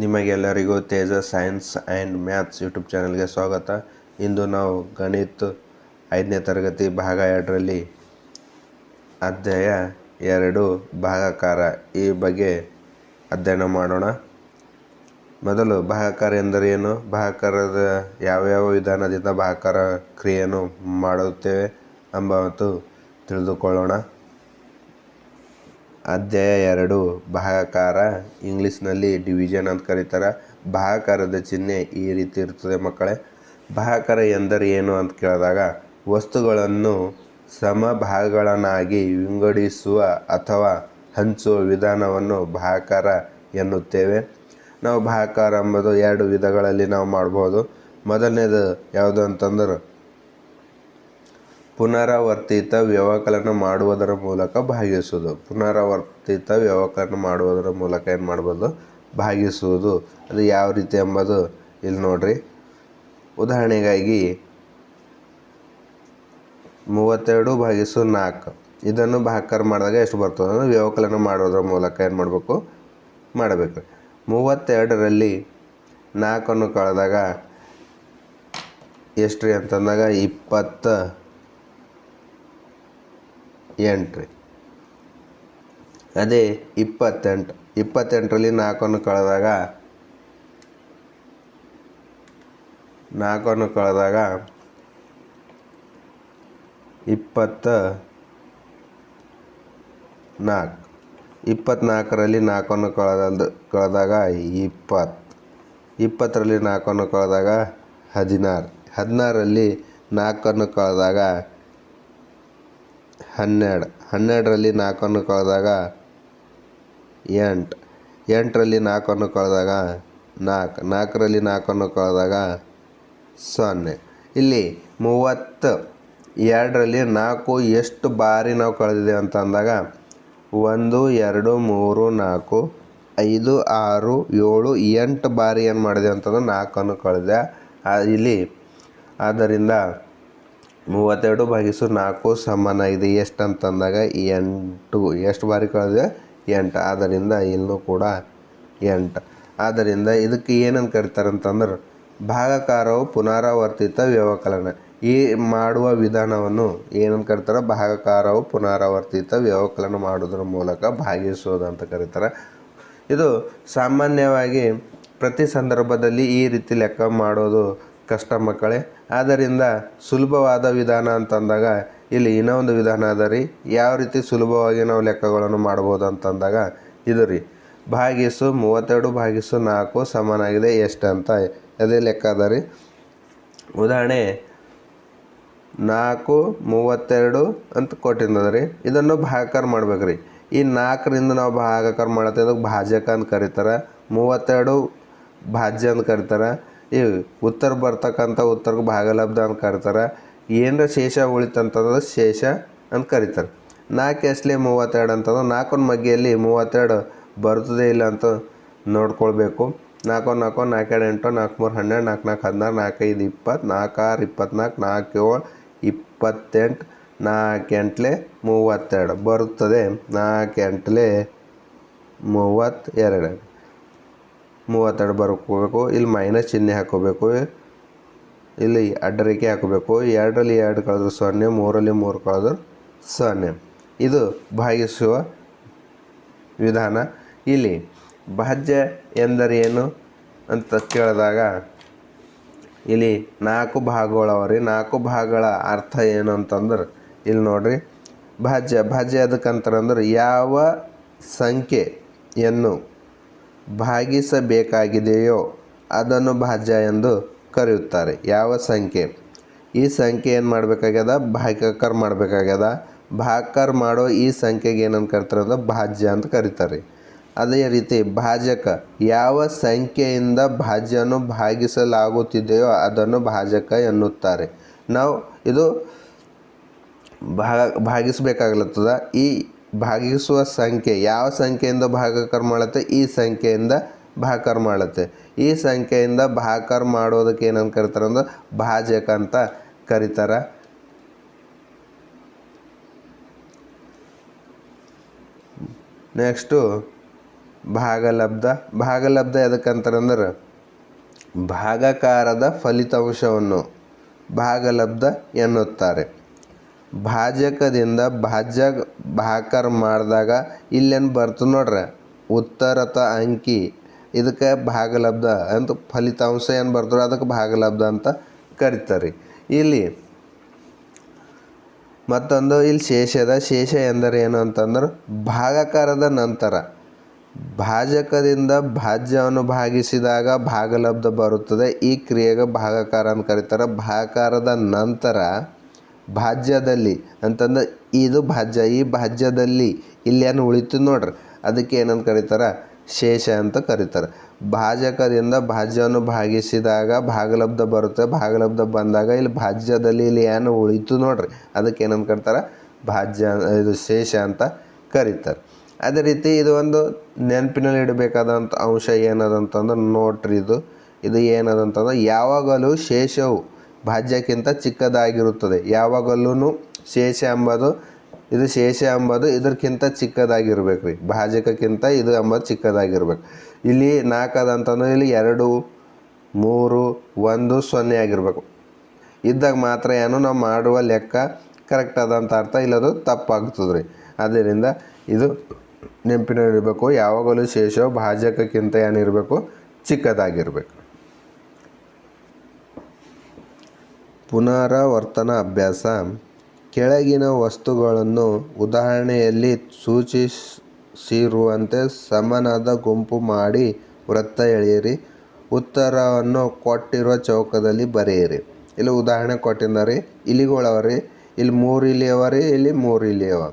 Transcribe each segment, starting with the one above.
ನಿಮಗೆಲ್ಲರಿಗೂ Teja science and maths YouTube ಚಾನಲ್ಗೆ ಸ್ವಾಗತ. ಇಂದು ನಾವು ಗಣಿತ ಐದನೇ ತರಗತಿ ಭಾಗ ಎರಡರಲ್ಲಿ ಅಧ್ಯಾಯ ಎರಡು ಭಾಗಾಕಾರ ಈ ಬಗ್ಗೆ ಅಧ್ಯಯನ ಮಾಡೋಣ. ಮೊದಲು ಭಾಗಾಕಾರ ಎಂದರೇನು ಭಾಗಾಕಾರದ ಯಾವ್ಯಾವ ವಿಧಾನದಿಂದ ಭಾಗಕಾರ ಕ್ರಿಯೆಯನ್ನು ಮಾಡುತ್ತೇವೆ ಎಂಬ ತಿಳಿದುಕೊಳ್ಳೋಣ. ಅಧ್ಯಾಯ ಎರಡು ಭಾಗಾಕಾರ ಇಂಗ್ಲೀಷ್ನಲ್ಲಿ ಡಿವಿಷನ್ ಅಂತ ಕರೀತಾರೆ. ಭಾಗಾಕಾರದ ಚಿಹ್ನೆ ಈ ರೀತಿ ಇರ್ತದೆ ಮಕ್ಕಳೇ. ಭಾಗಾಕಾರ ಎಂದರೆ ಏನು ಅಂತ ಕೇಳಿದಾಗ, ವಸ್ತುಗಳನ್ನು ಸಮ ಭಾಗಗಳನ್ನಾಗಿ ವಿಂಗಡಿಸುವ ಅಥವಾ ಹಂಚುವ ವಿಧಾನವನ್ನು ಭಾಗಾಕಾರ ಎನ್ನುತ್ತೇವೆ. ನಾವು ಭಾಗಾಕಾರ ಎಂಬುದು ಎರಡು ವಿಧಗಳಲ್ಲಿ ನಾವು ಮಾಡ್ಬೋದು. ಮೊದಲನೇದು ಯಾವುದು ಅಂತಂದ್ರೆ ಪುನರಾವರ್ತಿತ ವ್ಯವಕಲನ ಮಾಡುವುದರ ಮೂಲಕ ಭಾಗಿಸುವುದು. ಪುನರಾವರ್ತಿತ ವ್ಯವಕಲನ ಮಾಡುವುದರ ಮೂಲಕ ಏನು ಮಾಡ್ಬೋದು? ಭಾಗಿಸುವುದು. ಅದು ಯಾವ ರೀತಿ ಎಂಬುದು ಇಲ್ಲಿ ನೋಡ್ರಿ. ಉದಾಹರಣೆಗಾಗಿ ಮೂವತ್ತೆರಡು ಭಾಗಿಸು ನಾಲ್ಕು. ಇದನ್ನು ಭಾಕರ್ ಮಾಡಿದಾಗ ಎಷ್ಟು ಬರ್ತದೆ? ಅಂದರೆ ವ್ಯವಕಲನ ಮಾಡೋದ್ರ ಮೂಲಕ ಏನು ಮಾಡಬೇಕು? ಮಾಡಬೇಕು. ಮೂವತ್ತೆರಡರಲ್ಲಿ ನಾಲ್ಕನ್ನು ಕಳೆದಾಗ ಎಷ್ಟು ರೀ ಅಂತಂದಾಗ ಇಪ್ಪತ್ತ. ಎಂಟು ರೀ ಅದೇ ಇಪ್ಪತ್ತೆಂಟು. ಇಪ್ಪತ್ತೆಂಟರಲ್ಲಿ ನಾಲ್ಕನ್ನು ಕಳೆದಾಗ ನಾಲ್ಕನ್ನು ಕಳೆದಾಗ ಇಪ್ಪತ್ತ ನಾಲ್ಕು. ಇಪ್ಪತ್ತ್ನಾಲ್ಕರಲ್ಲಿ ನಾಲ್ಕನ್ನು ಕಳೆದ, ಕಳೆದಾಗ ಇಪ್ಪತ್ತು. ಇಪ್ಪತ್ತರಲ್ಲಿ ನಾಲ್ಕನ್ನು ಕಳೆದಾಗ ಹದಿನಾರು. ಹದಿನಾರರಲ್ಲಿ ನಾಲ್ಕನ್ನು ಕಳೆದಾಗ ಹನ್ನೆರಡು. ಹನ್ನೆರಡರಲ್ಲಿ ನಾಲ್ಕನ್ನು ಕಳೆದಾಗ ಎಂಟು. ಎಂಟರಲ್ಲಿ ನಾಲ್ಕನ್ನು ಕಳೆದಾಗ ನಾಲ್ಕು. ನಾಲ್ಕರಲ್ಲಿ ನಾಲ್ಕನ್ನು ಕಳೆದಾಗ ಸೊನ್ನೆ. ಇಲ್ಲಿ ಮೂವತ್ತು. ಎರಡರಲ್ಲಿ ನಾಲ್ಕು ಎಷ್ಟು ಬಾರಿ ನಾವು ಕಳೆದಿದ್ದೇವೆ ಅಂತ ಅಂದಾಗ ಒಂದು, ಎರಡು, ಮೂರು, ನಾಲ್ಕು, ಐದು, ಆರು, ಏಳು, ಎಂಟು ಬಾರಿ ಏನು ಮಾಡಿದೆ ಅಂತಂದ್ರೆ ನಾಲ್ಕನ್ನು ಕಳೆದೆ ಇಲ್ಲಿ. ಆದ್ದರಿಂದ ಮೂವತ್ತೆರಡು ಭಾಗಿಸು ನಾಲ್ಕು ಸಮಾನ ಇದೆ ಎಷ್ಟು ಅಂತಂದಾಗ ಎಂಟು. ಎಷ್ಟು ಬಾರಿ ಕಳೆದಿದೆ? ಎಂಟು. ಆದ್ದರಿಂದ ಇಲ್ಲೂ ಕೂಡ ಎಂಟು. ಆದ್ದರಿಂದ ಇದಕ್ಕೆ ಏನಂತ ಕರೀತಾರೆ ಅಂತಂದ್ರೆ ಭಾಗಕಾರವು ಪುನರಾವರ್ತಿತ ವ್ಯವಕಲನ. ಈ ಮಾಡುವ ವಿಧಾನವನ್ನು ಏನಂತ ಕರೀತಾರೆ? ಭಾಗಕಾರವು ಪುನರಾವರ್ತಿತ ವ್ಯವಕಲನ ಮಾಡೋದ್ರ ಮೂಲಕ ಭಾಗಿಸೋದು ಅಂತ ಕರೀತಾರೆ. ಇದು ಸಾಮಾನ್ಯವಾಗಿ ಪ್ರತಿ ಸಂದರ್ಭದಲ್ಲಿ ಈ ರೀತಿ ಲೆಕ್ಕ ಮಾಡೋದು ಕಷ್ಟ ಮಕ್ಕಳೇ. ಆದ್ದರಿಂದ ಸುಲಭವಾದ ವಿಧಾನ ಅಂತಂದಾಗ, ಇಲ್ಲಿ ಇನ್ನೊಂದು ವಿಧಾನ ಅದ ರೀ, ಯಾವ ರೀತಿ ಸುಲಭವಾಗಿ ನಾವು ಲೆಕ್ಕಗಳನ್ನು ಮಾಡ್ಬೋದು ಅಂತಂದಾಗ, ಇದು ರೀ, ಭಾಗಿಸು ಮೂವತ್ತೆರಡು ಭಾಗಿಸು ನಾಲ್ಕು ಸಮನಾಗಿದೆ ಎಷ್ಟು ಅಂತ ಅದೇ ಲೆಕ್ಕ ಅದ ರೀ. ಉದಾಹರಣೆ, ನಾಲ್ಕು ಮೂವತ್ತೆರಡು ಅಂತ ಕೊಟ್ಟಿದ್ದದ ರೀ, ಇದನ್ನು ಭಾಗಾಕಾರ ಮಾಡ್ಬೇಕು ರೀ. ಈ ನಾಲ್ಕರಿಂದ ನಾವು ಭಾಗಾಕಾರ ಮಾಡತ್ತೆ ಭಾಜಕ ಅಂತ ಕರೀತಾರೆ, ಮೂವತ್ತೆರಡು ಭಾಜ್ಯ ಅಂತ ಕರೀತಾರೆ ಈ ಉತ್ತರ ಬರ್ತಕ್ಕಂಥ ಉತ್ತರಕ್ಕೆ ಭಾಗಲಬ್ಧ ಅಂತ ಕರೀತಾರೆ. ಏನರ ಶೇಷ ಉಳಿತಂತಂದ್ರೆ ಶೇಷ ಅಂತ ಕರೀತಾರೆ. ನಾಲ್ಕು ಎಸ್ಲಿ ಮೂವತ್ತೆರಡು ಅಂತಂದ್ರೆ ನಾಲ್ಕೊಂದು ಮಗ್ಗಿಯಲ್ಲಿ ಮೂವತ್ತೆರಡು ಬರ್ತದೆ ಇಲ್ಲ ಅಂತ ನೋಡ್ಕೊಳ್ಬೇಕು. ನಾಲ್ಕು ನಾಲ್ಕು ನಾಲ್ಕೆರಡು ಎಂಟು, ನಾಲ್ಕು ಮೂರು, ಹನ್ನೆರಡು, ನಾಲ್ಕು ನಾಲ್ಕು ಹದಿನಾರು ನಾಲ್ಕೈದು ಇಪ್ಪತ್ತು, ನಾಲ್ಕು ಆರು, ಇಪ್ಪತ್ನಾಲ್ಕು, ನಾಲ್ಕು ಏಳು, ಇಪ್ಪತ್ತೆಂಟು, ನಾಲ್ಕು ಎಂಟ್ಲೆ ಮೂವತ್ತೆರಡು ಬರುತ್ತದೆ. ನಾಲ್ಕು ಎಂಟ್ಲೆ ಮೂವತ್ತೆರಡು. ಮೂವತ್ತೆರಡು ಬರ್ಕೋಬೇಕು, ಇಲ್ಲಿ ಮೈನಸ್ ಚಿಹ್ನೆ ಹಾಕೋಬೇಕು, ಇಲ್ಲಿ ಅಡ್ಡರೇಖೆ ಹಾಕೋಬೇಕು, ಎರಡರಲ್ಲಿ ಎರಡು ಕಳೆದ್ರೆ ಸೊನ್ನೆ ಮೂರಲ್ಲಿ ಮೂರು ಕಳೆದ್ರೆ ಸೊನ್ನೆ. ಇದು ಭಾಗಿಸುವ ವಿಧಾನ. ಇಲ್ಲಿ ಭಾಜ್ಯ ಎಂದರೇನು ಅಂತ ಕೇಳಿದಾಗ, ಇಲ್ಲಿ ನಾಲ್ಕು ಭಾಗಗಳವರಿ, ನಾಲ್ಕು ಭಾಗಗಳ ಅರ್ಥ ಏನು ಅಂತಂದ್ರೆ, ಇಲ್ಲಿ ನೋಡ್ರಿ, ಭಾಜ್ಯ ಭಾಜ್ಯ ಅದಕ್ಕಂತಾರಂದ್ರೆ ಯಾವ ಸಂಖ್ಯೆಯನ್ನು ಭಾಗಿಸಬೇಕಾಗಿದೆಯೋ ಅದನ್ನು ಭಾಜ್ಯ ಎಂದು ಕರೆಯುತ್ತಾರೆ. ಯಾವ ಸಂಖ್ಯೆ? ಈ ಸಂಖ್ಯೆ ಏನು ಮಾಡಬೇಕಾಗ್ಯದ? ಭಾಗಾಕಾರ ಮಾಡಬೇಕಾಗ್ಯದ. ಭಾಗಕರ್ ಮಾಡೋ ಈ ಸಂಖ್ಯೆಗೆ ಏನಂತ ಕರಿತಾರೆ ಅಂದ್ರೆ ಭಾಜ್ಯ ಅಂತ ಕರೀತಾರೆ. ಅದೇ ರೀತಿ ಭಾಜಕ ಯಾವ ಸಂಖ್ಯೆಯಿಂದ ಭಾಜ್ಯವನ್ನು ಭಾಗಿಸಲಾಗುತ್ತಿದೆಯೋ ಅದನ್ನು ಭಾಜಕ ಎನ್ನುತ್ತಾರೆ. ನಾವು ಇದು ಭಾಗ, ಭಾಗಿಸಬೇಕಾಗ್ಲತ್ತದ. ಈ ಭಾಗಿಸುವ ಸಂಖ್ಯೆ. ಯಾವ ಸಂಖ್ಯೆಯಿಂದ ಭಾಗಾಕಾರ ಮಾಡುತ್ತೆ? ಈ ಸಂಖ್ಯೆಯಿಂದ ಭಾಕರ್ ಮಾಡುತ್ತೆ. ಈ ಸಂಖ್ಯೆಯಿಂದ ಭಾಕರ್ ಮಾಡೋದಕ್ಕೆ ಏನಂತ ಕರೀತಾರೆ ಅಂದ್ರೆ ಭಾಜಕ ಅಂತ ಕರೀತಾರೆ. ನೆಕ್ಸ್ಟು ಭಾಗಲಬ್ಧ. ಭಾಗಲಬ್ಧ ಎದಕ್ಕಂತಾರಂದ್ರೆ ಭಾಗಕಾರದ ಫಲಿತಾಂಶವನ್ನು ಭಾಗಲಬ್ಧ ಎನ್ನುತ್ತಾರೆ. ಭಾಜಕದಿಂದ ಭಾಜ್ಯ ಭಾಕರ್ ಮಾಡಿದಾಗ ಇಲ್ಲೇನು ಬರ್ತದೆ ನೋಡ್ರಿ? ಉತ್ತರತ ಅಂಕಿ. ಇದಕ್ಕೆ ಭಾಗಲಬ್ಧ ಅಂತ ಫಲಿತಾಂಶ ಏನು ಬರ್ತದೆ ಅದಕ್ಕೆ ಭಾಗಲಬ್ಧ ಅಂತ ಕರಿತಾರೆ. ಇಲ್ಲಿ ಮತ್ತೊಂದು, ಇಲ್ಲಿ ಶೇಷದ, ಶೇಷ ಎಂದರೆ ಏನು ಅಂತಂದ್ರೆ ಭಾಗಕಾರದ ನಂತರ. ಭಾಜಕದಿಂದ ಭಾಜ್ಯವನ್ನು ಭಾಗಿಸಿದಾಗ ಭಾಗಲಬ್ಧ ಬರುತ್ತದೆ. ಈ ಕ್ರಿಯೆಗೆ ಭಾಗಾಕಾರ ಅಂತ ಕರೀತಾರೆ. ಭಾಗಕಾರದ ನಂತರ ಭಾಜ್ಯದಲ್ಲಿ. ಅಂತಂದ್ರೆ ಇದು ಭಾಜ್ಯ, ಈ ಭಾಜ್ಯದಲ್ಲಿ ಇಲ್ಲಿ ಏನು ಉಳಿತು ನೋಡ್ರಿ. ಅದಕ್ಕೆ ಏನಂತ ಕರೀತಾರೆ? ಶೇಷ ಅಂತ ಕರೀತಾರೆ. ಭಾಜಕದಿಂದ ಭಾಜ್ಯವನ್ನು ಭಾಗಿಸಿದಾಗ ಭಾಗಲಬ್ಧ ಬರುತ್ತೆ. ಭಾಗಲಬ್ಧ ಬಂದಾಗ ಇಲ್ಲಿ ಭಾಜ್ಯದಲ್ಲಿ ಇಲ್ಲಿ ಏನು ಉಳಿತು ನೋಡ್ರಿ. ಅದಕ್ಕೆ ಏನಂತ ಕರೀತಾರೆ? ಭಾಜ್ಯ, ಇದು ಶೇಷ ಅಂತ ಕರೀತಾರೆ. ಅದೇ ರೀತಿ ಇದು ಒಂದು ನೆನಪಿನಲ್ಲಿ ಇಡಬೇಕಾದಂಥ ಅಂಶ ಏನದಂತಂದ್ರೆ ನೋಟ್ರಿ ಇದು. ಇದು ಏನದಂತಂದ್ರೆ, ಯಾವಾಗಲೂ ಶೇಷವು ಭಾಜ್ಯಕ್ಕಿಂತ ಚಿಕ್ಕದಾಗಿರುತ್ತದೆ. ಯಾವಾಗಲೂ ಶೇಷ ಎಂಬುದು, ಇದು ಶೇಷ ಎಂಬುದು ಇದಕ್ಕಿಂತ ಚಿಕ್ಕದಾಗಿರ್ಬೇಕು ರೀ ಭಾಜಕಕ್ಕಿಂತ ಇದು ಎಂಬುದು ಚಿಕ್ಕದಾಗಿರ್ಬೇಕು. ಇಲ್ಲಿ ನಾಲ್ಕು ಅದಂತಂದ್ರೆ ಇಲ್ಲಿ ಎರಡು, ಮೂರು, ಒಂದು, ಸೊನ್ನೆ ಆಗಿರಬೇಕು. ಇದ್ದಾಗ ಮಾತ್ರ ಏನು, ನಾವು ಮಾಡುವ ಲೆಕ್ಕ ಕರೆಕ್ಟ್ ಅದಂತ ಅರ್ಥ ಇಲ್ಲದು ತಪ್ಪಾಗ್ತದೆ ರೀ ಆದ್ದರಿಂದ ಇದು ನೆನಪಿನಲ್ಲಿರಬೇಕು ಯಾವಾಗಲೂ ಶೇಷ ಭಾಜಕಕ್ಕಿಂತ ಏನಿರಬೇಕು, ಚಿಕ್ಕದಾಗಿರಬೇಕು. ಪುನರಾವರ್ತನ ಅಭ್ಯಾಸ. ಕೆಳಗಿನ ವಸ್ತುಗಳನ್ನು ಉದಾಹರಣೆಯಲ್ಲಿ ಸೂಚಿಸಿರುವಂತೆ ಸಮನಾದ ಗುಂಪು ಮಾಡಿ ವೃತ್ತ ಎಳೆಯಿರಿ. ಉತ್ತರವನ್ನು ಕೊಟ್ಟಿರುವ ಚೌಕದಲ್ಲಿ ಬರೆಯಿರಿ. ಇಲ್ಲಿ ಉದಾಹರಣೆ ಕೊಟ್ಟಿದ್ದಾರೆ. ಇಲಿಗಳವರಿ, ಇಲ್ಲಿ ಮೂರು ಇಲಿ ಅವ ರೀ ಇಲ್ಲಿ ಮೂರು ಇಲಿ ಅವ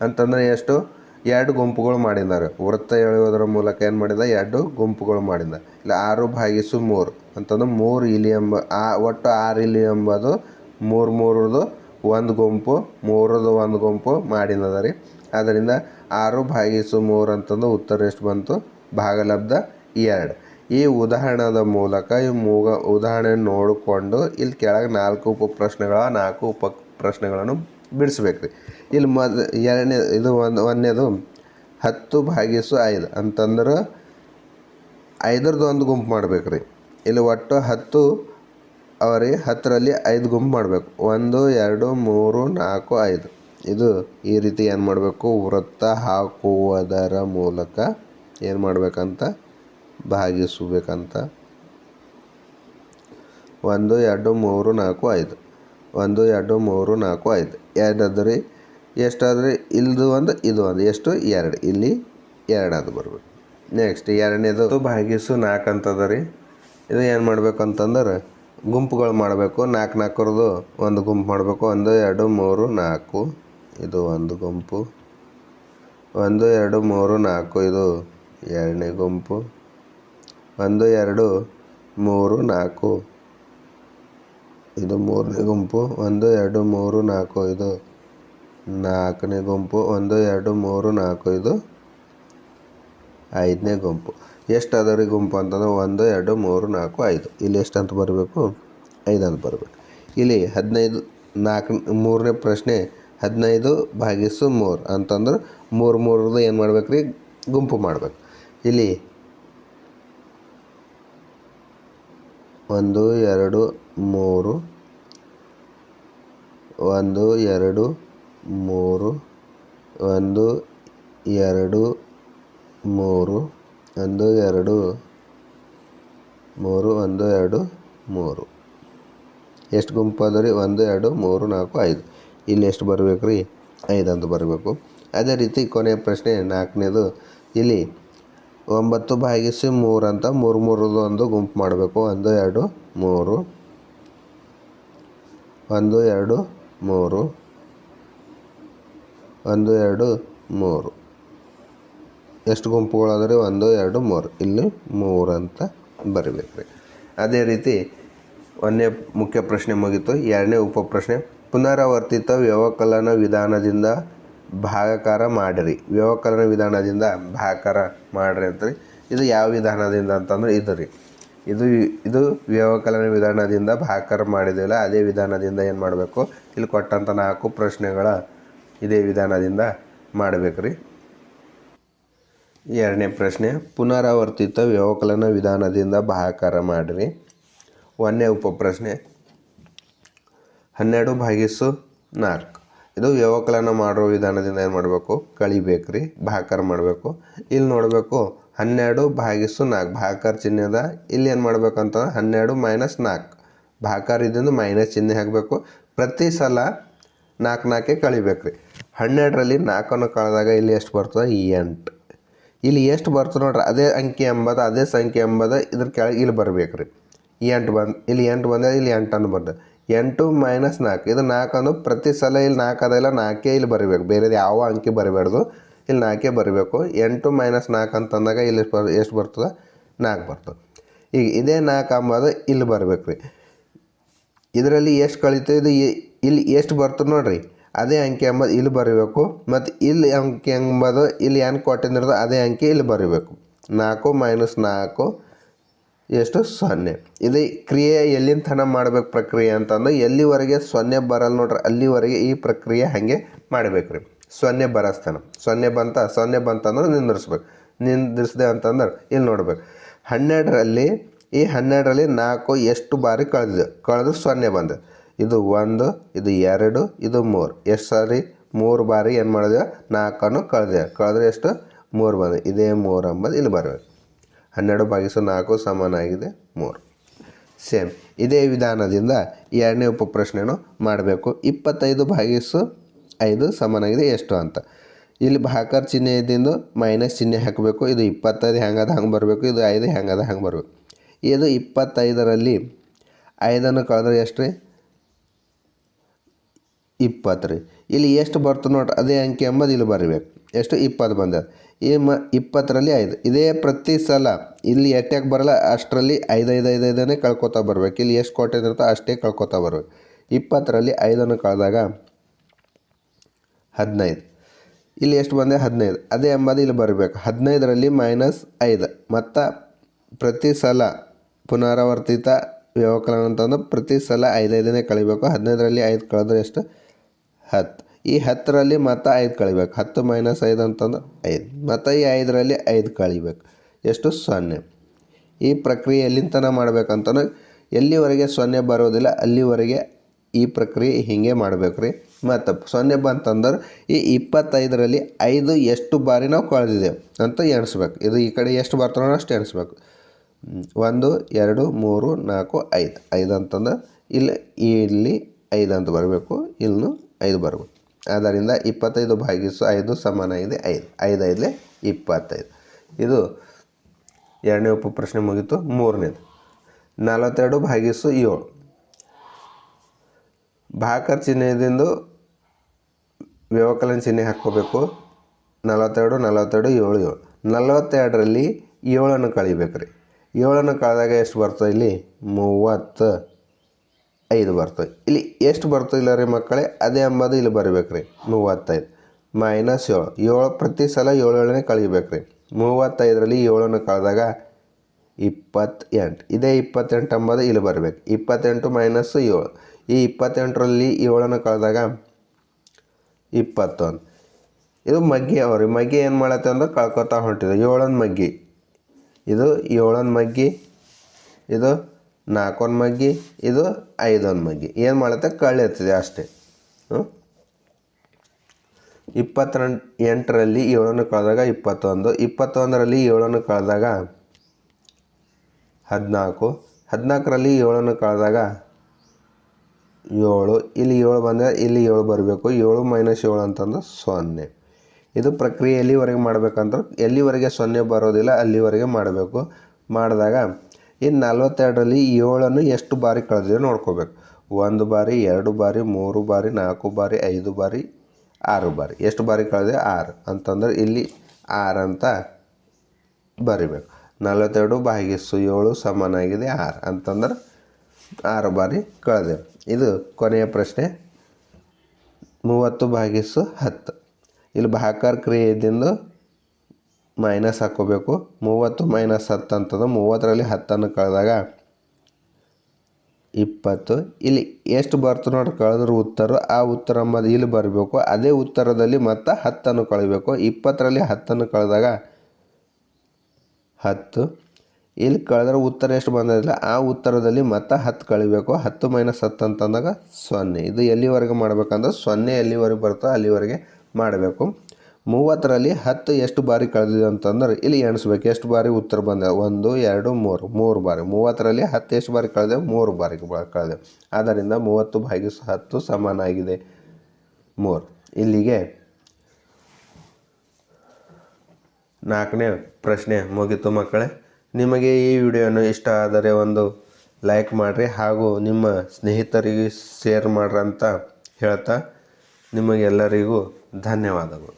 ಅಂತಂದ್ರೆ ಎಷ್ಟು? ಎರಡು ಗುಂಪುಗಳು ಮಾಡಿದ್ದಾರೆ. ವೃತ್ತ ಎಳೆಯುವುದರ ಮೂಲಕ ಏನು ಮಾಡಿದ? ಎರಡು ಗುಂಪುಗಳು ಮಾಡಿದ. ಇಲ್ಲಿ ಆರು ಭಾಗಿಸು ಮೂರು. ಅಂತಂದ್ರೆ ಮೂರು ಇಲಿ ಎಂಬ ಆ, ಒಟ್ಟು ಆರು ಇಲಿ ಎಂಬುದು ಮೂರು ಮೂರದು ಒಂದು ಗುಂಪು, ಮೂರದು ಒಂದು ಗುಂಪು ಮಾಡಿನದ ರೀ. ಅದರಿಂದ ಆರು ಭಾಗಿಸು ಮೂರು ಅಂತಂದು ಉತ್ತರ ಎಷ್ಟು ಬಂತು? ಭಾಗಲಬ್ಧ ಎರಡು. ಈ ಉದಾಹರಣದ ಮೂಲಕ ಈ ಮೂಗ ಉದಾಹರಣೆ ನೋಡಿಕೊಂಡು ಇಲ್ಲಿ ಕೆಳಗೆ ನಾಲ್ಕು ಉಪ ಪ್ರಶ್ನೆಗಳ, ನಾಲ್ಕು ಉಪ ಪ್ರಶ್ನೆಗಳನ್ನು ಬಿಡಿಸ್ಬೇಕು ರೀ. ಇಲ್ಲಿ ಮೊದ, ಎರಡನೇ, ಇದು ಒಂದು, ಒಂದನೇದು ಹತ್ತು ಭಾಗಿಸು ಐದು ಅಂತಂದ್ರೆ ಐದರದ್ದು ಒಂದು ಗುಂಪು ಮಾಡ್ಬೇಕು ರೀ. ಇಲ್ಲಿ ಒಟ್ಟು ಹತ್ತು, ಅವರಿ ಹತ್ತರಲ್ಲಿ ಐದು ಗುಂಪು ಮಾಡಬೇಕು. ಒಂದು, ಎರಡು, ಮೂರು, ನಾಲ್ಕು, ಐದು. ಇದು ಈ ರೀತಿ ಏನು ಮಾಡಬೇಕು? ವೃತ್ತ ಹಾಕುವುದರ ಮೂಲಕ ಏನು ಮಾಡಬೇಕಂತ? ಭಾಗಿಸಬೇಕಂತ. ಒಂದು, ಎರಡು, ಮೂರು, ನಾಲ್ಕು, ಐದು. ಒಂದು, ಎರಡು, ಮೂರು, ನಾಲ್ಕು, ಐದು. ಎರಡು ಅದ ರೀ ಎಷ್ಟಾದ್ರಿ? ಇಲ್ದು ಒಂದು, ಇದು ಒಂದು. ಎಷ್ಟು? ಎರಡು. ಇಲ್ಲಿ ಎರಡಾದ್ರು ಬರ್ಬೇಕು. ನೆಕ್ಸ್ಟ್ ಎರಡನೇದು. ಭಾಗಿಸು ನಾಲ್ಕು ಅಂತದ ರೀ ಇದು ಏನು ಮಾಡಬೇಕು ಅಂತಂದ್ರೆ ಗುಂಪುಗಳು ಮಾಡಬೇಕು ನಾಲ್ಕು ನಾಲ್ಕರದು ಒಂದು ಗುಂಪು ಮಾಡಬೇಕು, ಒಂದು, ಎರಡು, ಮೂರು, ನಾಲ್ಕು. ಇದು ಒಂದು ಗುಂಪು. ಒಂದು, ಎರಡು, ಮೂರು, ನಾಲ್ಕು. ಇದು ಎರಡನೇ ಗುಂಪು. ಒಂದು, ಎರಡು, ಮೂರು, ನಾಲ್ಕು. ಇದು ಮೂರನೇ ಗುಂಪು. ಒಂದು, ಎರಡು, ಮೂರು, ನಾಲ್ಕು. ಇದು ನಾಲ್ಕನೇ ಗುಂಪು. ಒಂದು, ಎರಡು, ಮೂರು, ನಾಲ್ಕು. ಇದು ಐದನೇ ಗುಂಪು. ಎಷ್ಟು ರೀ ಗುಂಪು ಅಂತಂದ್ರೆ ಒಂದು, ಎರಡು, ಮೂರು, ನಾಲ್ಕು, ಐದು. ಇಲ್ಲಿ ಎಷ್ಟು ಅಂತ ಬರಬೇಕು? ಐದು ಅಂತ ಬರಬೇಕು. ಇಲ್ಲಿ ಹದಿನೈದು, ನಾಲ್ಕು, ಮೂರನೇ ಪ್ರಶ್ನೆ, ಹದಿನೈದು ಭಾಗಿಸು ಮೂರು ಅಂತಂದ್ರೆ ಮೂರು ಮೂರದು ಏನು ಮಾಡ್ಬೇಕು ರೀ? ಗುಂಪು ಮಾಡ್ಬೇಕು. ಇಲ್ಲಿ ಒಂದು, ಎರಡು, ಮೂರು, ಒಂದು, ಎರಡು, ಮೂರು, ಒಂದು, ಎರಡು ಮೂರು, ಒಂದು, ಎರಡು, ಮೂರು, ಒಂದು, ಎರಡು, ಮೂರು. ಎಷ್ಟು ಗುಂಪು ಅದ ರೀ? ಒಂದು, ಎರಡು, ಮೂರು, ನಾಲ್ಕು, ಐದು. ಇಲ್ಲಿ ಎಷ್ಟು ಬರಬೇಕು ರೀ? ಐದು ಅಂತ ಬರಬೇಕು. ಅದೇ ರೀತಿ ಕೊನೆಯ ಪ್ರಶ್ನೆ ನಾಲ್ಕನೇದು, ಇಲ್ಲಿ ಒಂಬತ್ತು ಭಾಗಿಸಿ ಮೂರು ಅಂತ ಮೂರು ಮೂರದು ಒಂದು ಗುಂಪು ಮಾಡಬೇಕು. ಒಂದು, ಎರಡು, ಮೂರು. ಒಂದು, ಎರಡು, ಮೂರು. ಒಂದು, ಎರಡು, ಮೂರು. ಎಷ್ಟು ಗುಂಪುಗಳು ಅದ ರೀ ಒಂದು, ಎರಡು, ಮೂರು. ಇಲ್ಲಿ ಮೂರು ಅಂತ ಬರಿಬೇಕು ರೀ. ಅದೇ ರೀತಿ ಒಂದನೇ ಮುಖ್ಯ ಪ್ರಶ್ನೆ ಮುಗೀತು, ಎರಡನೇ ಉಪ ಪ್ರಶ್ನೆ. ಪುನರಾವರ್ತಿತ ವ್ಯವಕಲನ ವಿಧಾನದಿಂದ ಭಾಗಕಾರ ಮಾಡಿರಿ. ವ್ಯವಕಲನ ವಿಧಾನದಿಂದ ಭಾಗಕಾರ ಮಾಡಿರಿ ಅಂತ್ರಿ ಇದು ಯಾವ ವಿಧಾನದಿಂದ ಅಂತಂದ್ರೆ ಇದು ರೀ. ಇದು ಇದು ವ್ಯವಕಲನ ವಿಧಾನದಿಂದ ಭಾಗಕಾರ ಮಾಡಿದಿಲ್ಲ ಅದೇ ವಿಧಾನದಿಂದ ಏನು ಮಾಡಬೇಕು? ಇಲ್ಲಿ ಕೊಟ್ಟಂಥ ನಾಲ್ಕು ಪ್ರಶ್ನೆಗಳ ಇದೇ ವಿಧಾನದಿಂದ ಮಾಡಬೇಕು ರೀ. ಎರಡನೇ ಪ್ರಶ್ನೆ, ಪುನರಾವರ್ತಿತ ವ್ಯವಕಲನ ವಿಧಾನದಿಂದ ಭಾಗಾಕಾರ ಮಾಡಿರಿ. ಒಂದನೇ ಉಪಪ್ರಶ್ನೆ, ಹನ್ನೆರಡು ಭಾಗಿಸು ನಾಲ್ಕು. ಇದು ವ್ಯವಕಲನ ಮಾಡೋ ವಿಧಾನದಿಂದ ಏನು ಮಾಡಬೇಕು? ಕಳಿಬೇಕು ರೀ ಮಾಡಬೇಕು. ಇಲ್ಲಿ ನೋಡಬೇಕು, ಹನ್ನೆರಡು ಭಾಗಿಸು ನಾಲ್ಕು. ಚಿಹ್ನೆ ಅದ. ಇಲ್ಲಿ ಏನು ಮಾಡ್ಬೇಕಂತ ಹನ್ನೆರಡು ಮೈನಸ್ ನಾಲ್ಕು. ಭಾಗಾಕಾರ ಇದ್ದಿಂದ ಮೈನಸ್ ಚಿಹ್ನೆ ಹಾಕಬೇಕು. ಪ್ರತಿ ಸಲ ನಾಲ್ಕು ನಾಲ್ಕೇ ಕಳಿಬೇಕು ರೀ ಹನ್ನೆರಡರಲ್ಲಿ ನಾಲ್ಕನ್ನು ಕಳೆದಾಗ ಇಲ್ಲಿ ಎಷ್ಟು ಬರ್ತದೆ? ಎಂಟು. ಇಲ್ಲಿ ಎಷ್ಟು ಬರ್ತದೆ ನೋಡ್ರಿ, ಅದೇ ಅಂಕಿ ಎಂಬುದು ಅದೇ ಸಂಖ್ಯೆ ಎಂಬುದು ಇದ್ರ ಕೆಳಗೆ ಇಲ್ಲಿ ಬರಬೇಕು ರೀ ಎಂಟು ಬಂದು, ಇಲ್ಲಿ ಎಂಟು ಬಂದ ಇಲ್ಲಿ ಎಂಟನ್ನು ಬಂದ ಎಂಟು ಮೈನಸ್ ನಾಲ್ಕು, ಇದು ನಾಲ್ಕು ಅಂದ್ರೆ ಪ್ರತಿ ಸಲ ಇಲ್ಲಿ ನಾಲ್ಕು ಅದೆಲ್ಲ ನಾಲ್ಕೇ ಇಲ್ಲಿ ಬರಬೇಕು. ಬೇರೆದು ಯಾವ ಅಂಕಿ ಬರಬಾರ್ದು ಇಲ್ಲಿ ನಾಲ್ಕೇ ಬರಬೇಕು. ಎಂಟು ಮೈನಸ್ ನಾಲ್ಕು ಅಂತಂದಾಗ ಇಲ್ಲಿ ಎಷ್ಟು ಬರ್, ಎಷ್ಟು ಬರ್ತದೆ? ನಾಲ್ಕು ಬರ್ತದೆ. ಈಗ ಇದೇ ನಾಲ್ಕು ಅಂಬದು ಇಲ್ಲಿ ಬರಬೇಕು ರೀ ಇದರಲ್ಲಿ ಎಷ್ಟು ಕಳೀತು ಇದು ಇಲ್ಲಿ ಎಷ್ಟು ಬರ್ತದೆ ನೋಡ್ರಿ? ಅದೇ ಅಂಕಿ ಎಂಬುದು ಇಲ್ಲಿ ಬರೀಬೇಕು. ಮತ್ತು ಇಲ್ಲಿ ಅಂಕಿ ಎಂಬುದು ಇಲ್ಲಿ ಏನು ಕೊಟ್ಟಿದ್ದಿರೋದು ಅದೇ ಅಂಕಿ ಇಲ್ಲಿ ಬರೀಬೇಕು. ನಾಲ್ಕು ಮೈನಸ್ ನಾಲ್ಕು ಎಷ್ಟು? ಸೊನ್ನೆ. ಇದು ಕ್ರಿಯೆ ಎಲ್ಲಿನ ತನ ಮಾಡಬೇಕು ಪ್ರಕ್ರಿಯೆ ಅಂತಂದ್ರೆ ಎಲ್ಲಿವರೆಗೆ ಸೊನ್ನೆ ಬರಲ್ಲ ನೋಡ್ರಿ, ಅಲ್ಲಿವರೆಗೆ ಈ ಪ್ರಕ್ರಿಯೆ ಹಾಗೆ ಮಾಡಬೇಕು ರೀ ಸೊನ್ನೆ ಬರಸ್ತಾನ. ಸೊನ್ನೆ ಬಂತ, ಸೊನ್ನೆ ಬಂತಂದ್ರೆ ನಿಂದಿರ್ಸ್ಬೇಕು. ನಿಂದಿರ್ಸ್ದೆ ಅಂತಂದ್ರೆ ಇಲ್ಲಿ ನೋಡ್ಬೇಕು. ಹನ್ನೆರಡರಲ್ಲಿ, ಈ ಹನ್ನೆರಡರಲ್ಲಿ ನಾಲ್ಕು ಎಷ್ಟು ಬಾರಿ ಕಳೆದಿದೆ? ಕಳೆದ್ರೆ ಸೊನ್ನೆ ಬಂದ ಇದು ಒಂದು, ಇದು ಎರಡು, ಇದು ಮೂರು. ಎಷ್ಟು ಸಾರಿ? ಮೂರು ಬಾರಿ ಏನು ಮಾಡಿದೆ? ನಾಲ್ಕನ್ನು ಕಳೆದೆ. ಕಳೆದ್ರೆ ಎಷ್ಟು? ಮೂರು ಬಂದ ಇದೇ ಮೂರು ಅಂಬದು ಇಲ್ಲಿ ಬರಬೇಕು ಹನ್ನೆರಡು ಭಾಗಿಸು ನಾಲ್ಕು ಸಮಾನಾಗಿದೆ ಮೂರು. ಸೇಮ್. ಇದೇ ವಿಧಾನದಿಂದ ಎರಡನೇ ಉಪಪ್ರಶ್ನೆಯನ್ನು ಮಾಡಬೇಕು. ಇಪ್ಪತ್ತೈದು ಭಾಗಿಸು ಐದು ಸಮಾನಾಗಿದೆ ಎಷ್ಟು ಅಂತ. ಇಲ್ಲಿ ಭಾಕಾರ ಚಿಹ್ನೆ ಇದ್ದಿಂದು ಮೈನಸ್ ಚಿಹ್ನೆ ಹಾಕಬೇಕು. ಇದು ಇಪ್ಪತ್ತೈದು ಹೆಂಗದ ಹಂಗೆ ಬರಬೇಕು. ಇದು ಐದು ಹೆಂಗದ ಹಂಗೆ ಬರಬೇಕು. ಇದು ಇಪ್ಪತ್ತೈದರಲ್ಲಿ ಐದನ್ನು ಕಳೆದ್ರೆ ಎಷ್ಟು ರೀ? ಇಪ್ಪತ್ತು ರೀ. ಇಲ್ಲಿ ಎಷ್ಟು ಬರ್ತದೆ ನೋಡ್ರಿ, ಅದೇ ಅಂಕಿ ಎಂಬುದು ಇಲ್ಲಿ ಬರಬೇಕು ಎಷ್ಟು? ಇಪ್ಪತ್ತು ಬಂದದ. ಈ ಮ, ಇಪ್ಪತ್ತರಲ್ಲಿ ಐದು. ಇದೇ ಪ್ರತಿ ಸಲ ಇಲ್ಲಿ ಎಟ್ಯಾಕೆ ಬರಲ್ಲ, ಅಷ್ಟರಲ್ಲಿ ಐದು ಐದು ಐದು ಐದನೇ ಕಳ್ಕೊತಾ ಬರ್ಬೇಕು. ಇಲ್ಲಿ ಎಷ್ಟು ಕೊಟ್ಟಿದಿರ್ತೋ ಅಷ್ಟೇ ಕಳ್ಕೊತಾ ಬರ್ಬೇಕು. ಇಪ್ಪತ್ತರಲ್ಲಿ ಐದನ್ನು ಕಳೆದಾಗ ಹದಿನೈದು. ಇಲ್ಲಿ ಎಷ್ಟು ಬಂದೆ? ಹದಿನೈದು. ಅದೇ ಎಂಬುದು ಇಲ್ಲಿ ಬರಬೇಕು. ಹದಿನೈದರಲ್ಲಿ ಮೈನಸ್ ಐದು. ಮತ್ತು ಪ್ರತಿ ಸಲ ಪುನರಾವರ್ತಿತ ವ್ಯವಕಲನ ಅಂತಂದ್ರೆ ಪ್ರತಿ ಸಲ ಐದೈದನೇ ಕಳಿಬೇಕು. ಹದಿನೈದರಲ್ಲಿ ಐದು ಕಳೆದ್ರೆ ಎಷ್ಟು? ಹತ್ತು. ಈ ಹತ್ತರಲ್ಲಿ ಮತ್ತು ಐದು ಕಳಿಬೇಕು. ಹತ್ತು ಮೈನಸ್ ಐದು ಅಂತಂದ್ರೆ ಐದು. ಮತ್ತು ಈ ಐದರಲ್ಲಿ ಐದು ಕಳಿಬೇಕು. ಎಷ್ಟು? ಸೊನ್ನೆ. ಈ ಪ್ರಕ್ರಿಯೆ ಎಲ್ಲಿಂದ ಮಾಡಬೇಕಂತಂದ್ರೆ ಎಲ್ಲಿವರೆಗೆ ಸೊನ್ನೆ ಬರೋದಿಲ್ಲ, ಅಲ್ಲಿವರೆಗೆ ಈ ಪ್ರಕ್ರಿಯೆ ಹೀಗೆ ಮಾಡಬೇಕು ರೀ. ಮತ್ತು ಸೊನ್ನೆ ಬಂತಂದ್ರೆ ಈ ಇಪ್ಪತ್ತೈದರಲ್ಲಿ ಐದು ಎಷ್ಟು ಬಾರಿ ನಾವು ಕಳೆದಿದ್ದೇವೆ ಅಂತ ಎಣಿಸ್ಬೇಕು. ಇದು ಈ ಕಡೆ ಎಷ್ಟು ಬರ್ತಾನೋ ಅಷ್ಟು ಎಣಿಸ್ಬೇಕು. ಒಂದು, ಎರಡು, ಮೂರು, ನಾಲ್ಕು, ಐದು. ಐದು ಅಂತಂದ್ರೆ ಇಲ್ಲಿ ಇಲ್ಲಿ ಐದು ಅಂತ ಬರಬೇಕು. ಇಲ್ಲೂ ಐದು ಬರ್ಬೋದು ಆದ್ದರಿಂದ ಇಪ್ಪತ್ತೈದು ಭಾಗಿಸು ಐದು ಸಮಾನಾಗಿದೆ ಐದು ಐದು. ಐದಲೇ ಇಪ್ಪತ್ತೈದು. ಇದು ಎರಡನೇ ಉಪ ಪ್ರಶ್ನೆ ಮುಗೀತು, ಮೂರನೇದು. ನಲವತ್ತೆರಡು ಭಾಗಿಸು ಏಳು. ಭಾಕರ್ ಚಿಹ್ನೆದಿಂದ ವ್ಯವಕಲನ ಚಿಹ್ನೆ ಹಾಕ್ಕೋಬೇಕು. ನಲವತ್ತೆರಡು ನಲವತ್ತೆರಡು, ಏಳು ಏಳು. ನಲವತ್ತೆರಡರಲ್ಲಿ ಏಳನ್ನು ಕಳಿಬೇಕು ರೀ ಏಳನ್ನು ಕಳೆದಾಗ ಎಷ್ಟು ಬರ್ತದೆ ಇಲ್ಲಿ? ಮೂವತ್ತು. ಐದು ಬರ್ತದೆ. ಇಲ್ಲಿ ಎಷ್ಟು ಬರ್ತಿಲ್ಲ ರೀ ಮಕ್ಕಳೇ? ಅದೇ ಅಂಬದು ಇಲ್ಲಿ ಬರಬೇಕು ರೀ. ಮೂವತ್ತೈದು. ಮೈನಸ್ ಏಳು. ಏಳು ಪ್ರತಿ ಸಲ ಏಳು ಏಳನೇ ಕಳಿಬೇಕು ರೀ. ಮೂವತ್ತೈದರಲ್ಲಿ ಏಳನ್ನು ಕಳೆದಾಗ ಇಪ್ಪತ್ತೆಂಟು. ಇದೇ ಇಪ್ಪತ್ತೆಂಟು ಅಂಬದು ಇಲ್ಲಿ ಬರಬೇಕು. ಇಪ್ಪತ್ತೆಂಟು ಮೈನಸ್ ಏಳು. ಈ ಇಪ್ಪತ್ತೆಂಟರಲ್ಲಿ ಏಳನ್ನು ಕಳೆದಾಗ ಇಪ್ಪತ್ತೊಂದು. ಇದು ಮಗ್ಗಿ ಅವ್ರಿ ಮಗ್ಗಿ ಏನು ಮಾಡತ್ತೆ ಅಂದ್ರೆ ಕಳ್ಕೊತಾ ಹೊಂಟಿದೆ. ಏಳನ ಮಗ್ಗಿ. ಇದು ಏಳನ ಮಗ್ಗಿ. ಇದು ನಾಲ್ಕೊಂದು ಮಗ್ಗಿ, ಇದು ಐದೊಂದು ಮಗ್ಗಿ. ಏನು ಮಾಡುತ್ತೆ? ಕಳೆಯುತ್ತದೆ ಅಷ್ಟೇ. ಹ್ಞೂ ಎಂಟರಲ್ಲಿ ಏಳನ್ನು ಕಳೆದಾಗ ಇಪ್ಪತ್ತೊಂದು. ಇಪ್ಪತ್ತೊಂದರಲ್ಲಿ ಏಳನ್ನು ಕಳೆದಾಗ ಹದಿನಾಲ್ಕು. ಹದಿನಾಲ್ಕರಲ್ಲಿ ಏಳನ್ನು ಕಳೆದಾಗ ಏಳು. ಇಲ್ಲಿ ಏಳು ಬಂದರೆ ಇಲ್ಲಿ ಏಳು ಬರಬೇಕು. ಏಳು ಮೈನಸ್ ಏಳು ಅಂತಂದ್ರೆ ಸೊನ್ನೆ. ಇದು ಪ್ರಕ್ರಿಯೆ ಎಲ್ಲಿವರೆಗೆ ಮಾಡಬೇಕಂದ್ರೆ, ಎಲ್ಲಿವರೆಗೆ ಸೊನ್ನೆ ಬರೋದಿಲ್ಲ ಅಲ್ಲಿವರೆಗೆ ಮಾಡಬೇಕು. ಮಾಡಿದಾಗ ಇನ್ನು ನಲ್ವತ್ತೆರಡರಲ್ಲಿ ಏಳನ್ನು ಎಷ್ಟು ಬಾರಿ ಕಳೆದಿದೆ ನೋಡ್ಕೋಬೇಕು. ಒಂದು ಬಾರಿ, ಎರಡು ಬಾರಿ, ಮೂರು ಬಾರಿ, ನಾಲ್ಕು ಬಾರಿ, ಐದು ಬಾರಿ, ಆರು ಬಾರಿ. ಎಷ್ಟು ಬಾರಿ ಕಳೆದಿದೆ? ಆರು. ಅಂತಂದ್ರೆ ಇಲ್ಲಿ ಆರು ಅಂತ ಬರಿಬೇಕು. ನಲವತ್ತೆರಡು ಬಾಗಿಸು ಏಳು ಸಮನಾಗಿದೆ ಆರು. ಅಂತಂದ್ರೆ ಆರು ಬಾರಿ ಕಳೆದೆ ಇದು ಕೊನೆಯ ಪ್ರಶ್ನೆ. ಮೂವತ್ತು ಬಾಗಿಸು ಹತ್ತು. ಇಲ್ಲಿ ಭಾಕಾರ ಕ್ರಿಯೆಯಿಂದ ಮೈನಸ್ ಹಾಕೋಬೇಕು. ಮೂವತ್ತು ಮೈನಸ್ ಹತ್ತು ಅಂತಂದ್ರೆ ಮೂವತ್ತರಲ್ಲಿ ಹತ್ತನ್ನು ಕಳೆದಾಗ ಇಪ್ಪತ್ತು. ಇಲ್ಲಿ ಎಷ್ಟು ಬರ್ತು ನೋಡಿ ಕಳೆದ್ರೆ ಉತ್ತರ, ಆ ಉತ್ತರ ಅಂಬದು ಇಲ್ಲಿ ಬರಬೇಕು. ಅದೇ ಉತ್ತರದಲ್ಲಿ ಮತ್ತೆ ಹತ್ತನ್ನು ಕಳಿಬೇಕು. ಇಪ್ಪತ್ತರಲ್ಲಿ ಹತ್ತನ್ನು ಕಳೆದಾಗ ಹತ್ತು. ಇಲ್ಲಿ ಕಳೆದ್ರೆ ಉತ್ತರ ಎಷ್ಟು ಬಂದಿಲ್ಲ ಆ ಉತ್ತರದಲ್ಲಿ ಮತ್ತೆ ಹತ್ತು ಕಳಿಬೇಕು. ಹತ್ತು ಮೈನಸ್ ಹತ್ತು ಅಂತಂದಾಗ ಸೊನ್ನೆ. ಇದು ಎಲ್ಲಿವರೆಗೆ ಮಾಡಬೇಕಂದ್ರೆ ಸೊನ್ನೆ ಎಲ್ಲಿವರೆಗೆ ಬರ್ತೋ ಅಲ್ಲಿವರೆಗೆ ಮಾಡಬೇಕು. ಮೂವತ್ತರಲ್ಲಿ ಹತ್ತು ಎಷ್ಟು ಬಾರಿ ಕಳೆದಿದೆ ಅಂತಂದ್ರೆ ಇಲ್ಲಿ ಎಣಿಸ್ಬೇಕು. ಎಷ್ಟು ಬಾರಿ ಉತ್ತರ ಬಂದ ಒಂದು, ಎರಡು, ಮೂರು. ಮೂರು ಬಾರಿ. ಮೂವತ್ತರಲ್ಲಿ ಹತ್ತು ಎಷ್ಟು ಬಾರಿ ಕಳೆದೆವು ಮೂರು ಬಾರಿ ಕಳೆದೆವು ಆದ್ದರಿಂದ ಮೂವತ್ತು ಭಾಗಿಸು ಹತ್ತು ಸಮಾನಾಗಿದೆ. ಮೂರು. ಇಲ್ಲಿಗೆ ನಾಲ್ಕನೇ ಪ್ರಶ್ನೆ ಮುಗಿತು ಮಕ್ಕಳೇ. ನಿಮಗೆ ಈ ವಿಡಿಯೋನು ಇಷ್ಟ ಆದರೆ ಒಂದು ಲೈಕ್ ಮಾಡಿರಿ ಹಾಗೂ ನಿಮ್ಮ ಸ್ನೇಹಿತರಿಗೆ ಶೇರ್ ಮಾಡ್ರಿ ಅಂತ ಹೇಳ್ತಾ ನಿಮಗೆಲ್ಲರಿಗೂ ಧನ್ಯವಾದಗಳು.